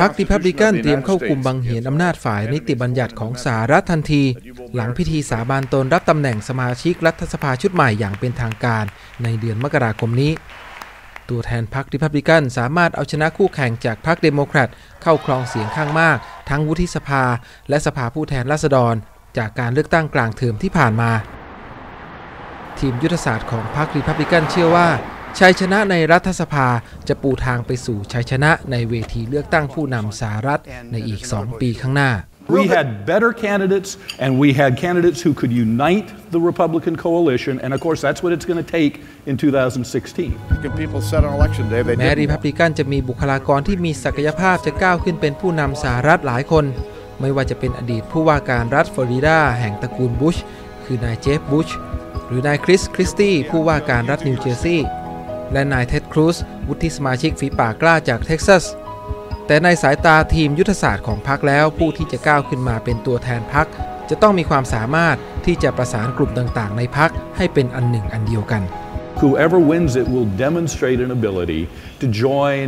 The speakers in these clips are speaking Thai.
พรรคริพับลิกัน Constitution of the เตรียม United เข้าคุม States บังเหียนอำนาจฝ่ายนิติบัญญัติของสหรัฐทันที หลังพิธีสาบานตนรับตำแหน่งสมาชิกรัฐสภาชุดใหม่อย่างเป็นทางการในเดือนมกราคมนี้ ตัวแทนพรรคริพับลิกันสามารถเอาชนะคู่แข่งจากพรรคเดโมแครตเข้าครองเสียงข้างมาก ทั้งวุฒิสภา และสภาผู้แทนราษฎร จากการเลือกตั้งกลางเทอมที่ผ่านมา ทีมยุทธศาสตร์ของพรรครีพับลิกันเชื่อว่า ชัยชนะในรัฐสภาจะปูทางไปสู่ชัยชนะในเวทีเลือกตั้งผู้นำสหรัฐในอีก 2 ปีข้างหน้า We had better candidates, and we had candidates who could unite the Republican coalition, and of course, that's what it's going to take in 2016. Can people said on election day they แม้ didn't รี want พับลิกันจะมีบุคลากรที่มีศักยภาพจะก้าวขึ้นเป็นผู้นำสหรัฐหลายคน ไม่ว่าจะเป็นอดีตผู้ว่าการรัฐฟลอริดาแห่งตระกูลบุช คือนายเจฟบุช หรือนายคริสคริสตี้ผู้ว่าการรัฐนิวเจอร์ซีย์ และนายเท็ดครูซวุฒิสมาชิกฝีปากกล้าจากเท็กซัส แต่ในสายตาทีมยุทธศาสตร์ของพรรคแล้วผู้ที่จะก้าวขึ้นมาเป็นตัวแทนพรรคจะต้องมีความสามารถที่จะประสานกลุ่มต่างๆ ในพรรคให้เป็นอันหนึ่งอันเดียวกัน Whoever wins it will demonstrate an ability to join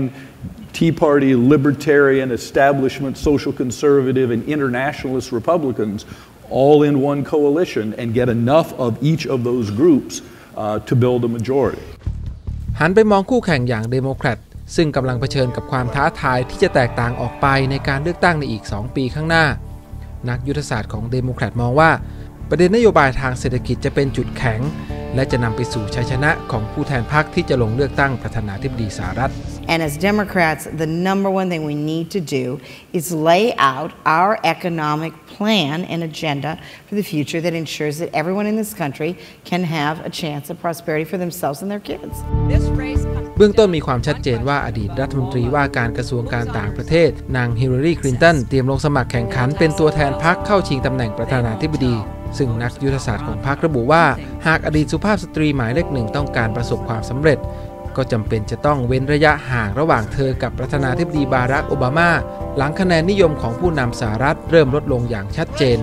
Tea Party, libertarian, establishment, social conservative, and internationalist Republicans all in one coalition and get enough of each of those groups uh, to build a majority. หันไปมองคู่แข่งอย่างเดโมแครตซึ่งกำลังเผชิญกับความท้าทายที่จะแตกต่างออกไปในการเลือกตั้งในอีก 2 ปีข้างหน้า นักยุทธศาสตร์ของเดโมแครตมองว่า ประเด็นนโยบายทางเศรษฐกิจจะเป็นจุดแข็ง และจะนำไปสู่ชัยชนะของผู้แทนพรรคที่จะลงเลือกตั้งประธานาธิบดีสหรัฐ And as Democrats, the number one thing we need to do is lay out our economic plan and agenda for the future that ensures that everyone in this country can have a chance of prosperity for themselves and their kids. This race comes เบื้องต้นมีความชัดเจนว่าอดีตรัฐมนตรีว่าการกระทรวงการต่างประเทศ นางฮิลลารีคลินตันเตรียมลงสมัครแข่งขันเป็นตัวแทนพรรคเข้าชิงตำแหน่งประธานาธิบดีซึ่งนักยุทธศาสตร์ของพรรคระบุว่า หากอดีตสุภาพสตรีหมายเลขหนึ่งต้องการประสบความสำเร็จ ก็จำเป็นจะต้องเว้นระยะห่างระหว่างเธอกับประธานาธิบดีบารักโอบามา หลังคะแนนนิยมของผู้นำสหรัฐเริ่มลดลงอย่างชัดเจน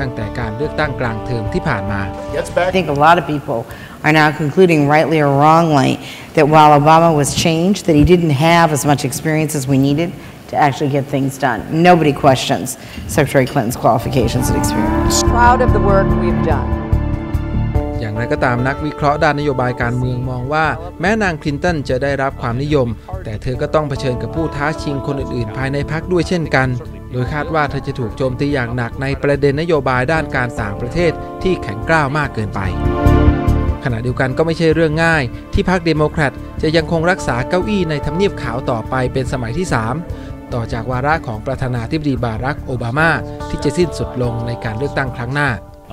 ตั้งแต่การเลือกตั้งกลางเทอมที่ผ่านมา gets back I think a lot of people are now concluding, rightly or wrongly, that while Obama was changed, that he didn't have as much experience as we needed to actually get things done. Nobody questions Secretary Clinton's qualifications and experience. proud of the work we've done. อย่างไรก็ตามนักวิเคราะห์ด้านนโยบายการเมืองมองว่า แม้นางคลินตันจะได้รับความนิยม แต่เธอก็ต้องเผชิญกับผู้ท้าชิงคนอื่นๆ ภายในพรรคด้วยเช่นกัน โดยคาดว่าเธอจะถูกโจมตีอย่างหนักในประเด็นนโยบายด้านการต่างประเทศที่แข็งกร้าวมากเกินไป ขณะเดียวกันก็ไม่ใช่เรื่องง่าย ที่พรรคเดโมแครตจะยังคงรักษาเก้าอี้ในทำเนียบขาวต่อไปเป็นสมัยที่ 3 ต่อจากวาระของประธานาธิบดีบารักโอบามาที่จะสิ้นสุดลงในการเลือกตั้งครั้งหน้า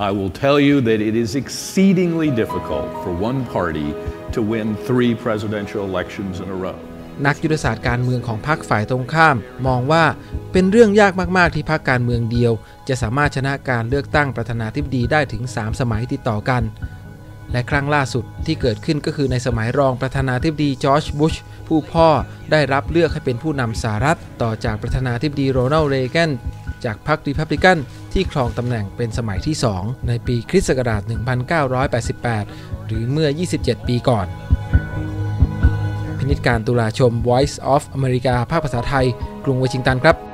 I will tell you that it is exceedingly difficult for one party to win three presidential elections in a row. นักยุทธศาสตร์การเมืองของพรรคฝ่ายตรงข้าม มองว่าเป็นเรื่องยากมาก ๆ ที่พรรคการเมืองเดียว จะสามารถชนะการเลือกตั้งประธานาธิบดีได้ถึง 3 สมัยติดต่อกัน และครั้งล่าสุดที่เกิดขึ้นก็คือในสมัยรองประธานาธิบดีจอร์จบุชผู้พ่อได้รับเลือกให้เป็นผู้นำสหรัฐต่อจากประธานาธิบดีโรนัลด์เรแกน จากพรรครีพับลิกันที่ครองตำแหน่งเป็นสมัยที่ 2 ในปีคริสต์ศักราช 1988 หรือเมื่อ 27 ปีก่อน พินิจการตุลาชม Voice of America ภาคภาษาไทย กรุงวอชิงตันครับ